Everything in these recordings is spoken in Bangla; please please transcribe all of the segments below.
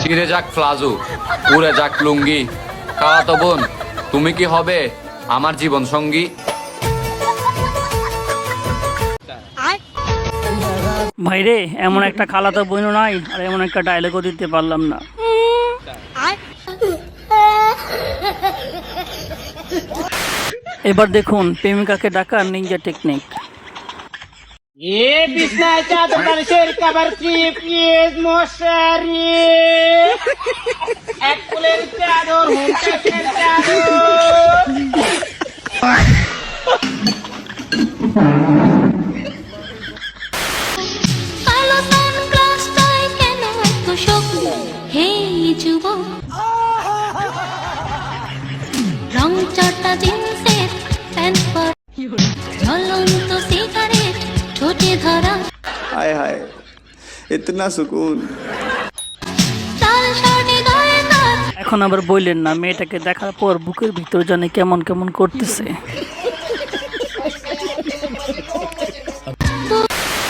ছিঁড়ে যাক ফ্লাজু উড়ে যাক লুঙ্গি। খাওয়াতো বোন, তুমি কি হবে আমার জীবন সঙ্গী? ভাইরে এমন একটা খালা তো বইন নাই, আর এমন একটা ডায়লগও দিতে পারলাম না। এবার দেখুন, প্রেমিকাকে ডাকার নিঞ্জা টেকনিক এ বিছনায় চাদর মানুষের কাবার চিপ মশারি? এক ফুলের চাদর হোমটেকের চাদর। রং চটা জিন্সের প্যান্ট পর। সিগারেট छोटे ধরা हाय हाय इतना सुकून। এখন আবার বললেন না মেয়েটাকে দেখার পর বুকের ভিতর জানে কেমন কেমন করতেছে।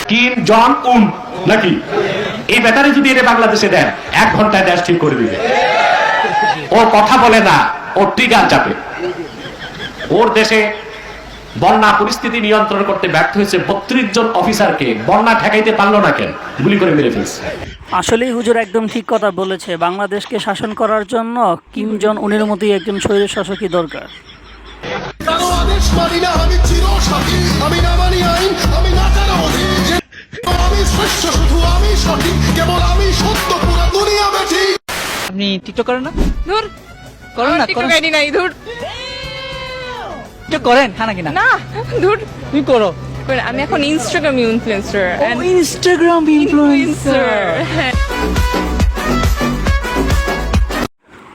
কিম জং উন নাকি? এই ব্যাটারি যদি এটা বাংলাদেশে দেন এক ঘন্টায় দেশ ঠিক করে দিবে। ওর কথা বলে না ওর ট্রিগার চাপে। ওর দেশে বন্যা পরিস্থিতি নিয়ন্ত্রণ করতে ব্যর্থ হয়েছে বত্রিশ জন অফিসারকে। বন্যা ঠেকাইতে পারল না কেন? গুলি করে মেরে ফেলছে। আসলেই হুজুর একদম ঠিক কথা বলেছে। বাংলাদেশকে শাসন করার জন্য কিম জন উনের মতোই একজন শরীর শাসকই দরকার। না না না? আপনি টিকটক করেন না ধুর করেন। না করেন নাই ধুর। টিকটক করেন? না ধুর। তুমি করো? আমি এখন ইনস্টাগ্রাম ইনফ্লুয়েন্সার ইনস্টাগ্রাম ইনফ্লুয়েন্সার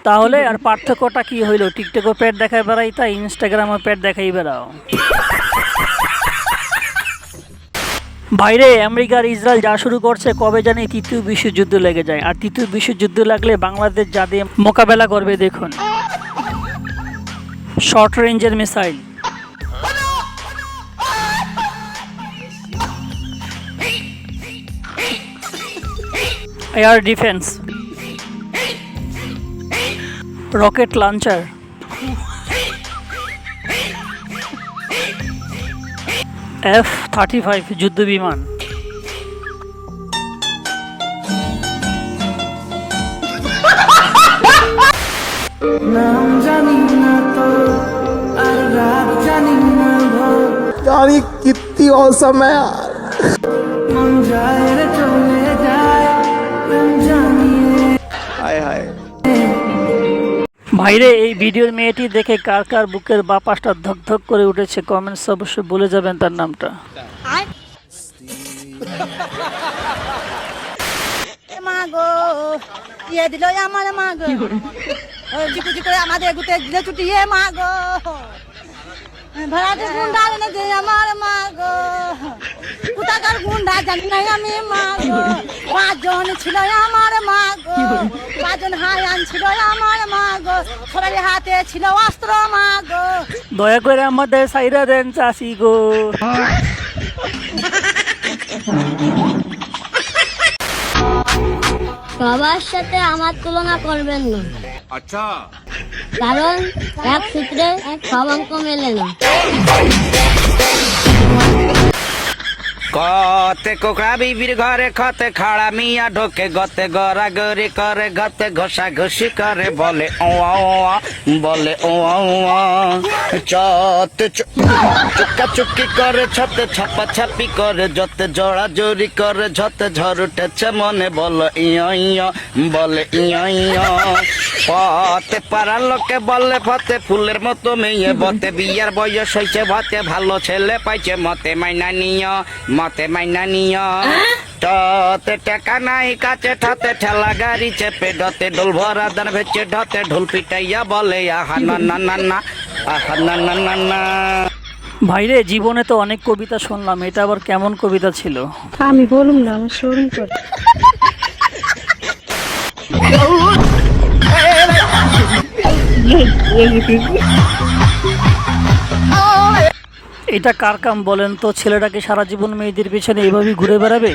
তাহলে আর পার্থক্যটা কি হইল? টিকটকও পেট দেখাই বেড়াই তাই ইনস্টাগ্রামও পেট দেখাই বেড়াও। বাইরে আমেরিকার ইসরায়েল যা শুরু করছে কবে জানি তৃতীয় বিশ্বযুদ্ধ লেগে যায়। আর তৃতীয় বিশ্বযুদ্ধ লাগলে বাংলাদেশ যা দিয়ে মোকাবেলা করবে দেখুন। শর্ট রেঞ্জের missile. Air defence. Rocket launcher. F thirty five যুদ্ধ বিমান यानी कितनी औसम है यार हाय हाय ভাইরে এই ভিডিওর মেয়েটি দেখে কার কার বুকের বা পাশটা ধক ধক করে উঠেছে কমেন্টস অবশ্যই বলে যাবেন তার নামটা মা গো ইয়ে দিল আমার মা গো ওই জিকু করে আমাদের গুতে দিলে ছুটিয়ে মা গো ভাড়াতে গুন্ডা এনে দে আমার মা গো কোথাকার গুন্ডা জানি নাই আমি মা গো পাঁচজন ছিল আমার মা গো পাঁচজন হায়ান ছিল আমার মা গো সবারই হাতে ছিল অস্ত্র মা গো দয়া করে আমাদের সাইরা দেন চাষি গো। সবার সাথে আমার তুলনা করবেন না। আচ্ছা। কারণ এক সূত্রে সব অঙ্ক মেলে না। কতে কোকড়া বিবির ঘরে খতে খাড়া মিয়া ঢোকে, গতে গড়া গড়ি করে, গতে ঘষা ঘষি করে, বলে ওয়া বলে ওয়া চতে চুক্কা চুক্কি করে, ছতে ছাপা ছাপি করে, যতে জড়া জড়ি করে যতে ঝড় উঠেছে মনে, বলে ইয় বলে ইয় ইয় পথে পাড়ার লোকে বলে ফতে ফুলের মতো মেয়ে, বতে বিয়ার বয়স হয়েছে ভতে ভালো ছেলে পাইছে, মতে মাইনা নিয়। মতে মাইনা নিয় টতে টেকা নাই কাছে ঠতে ঠেলা গাড়ি চেপে ডতে ঢোল ভরা দান ভেচে ঢতে ঢোল পিটাইয়া বলে আহা না না না না আহা না না না না ভাইরে জীবনে তো অনেক কবিতা শুনলাম এটা আবার কেমন কবিতা ছিল আমি বলুন না আমার শোরুম করে এটা কার কাম বলেন? তো ছেলেটাকে সারা জীবন মেয়েদের পেছনে এভাবেই ঘুরে বেড়াবে?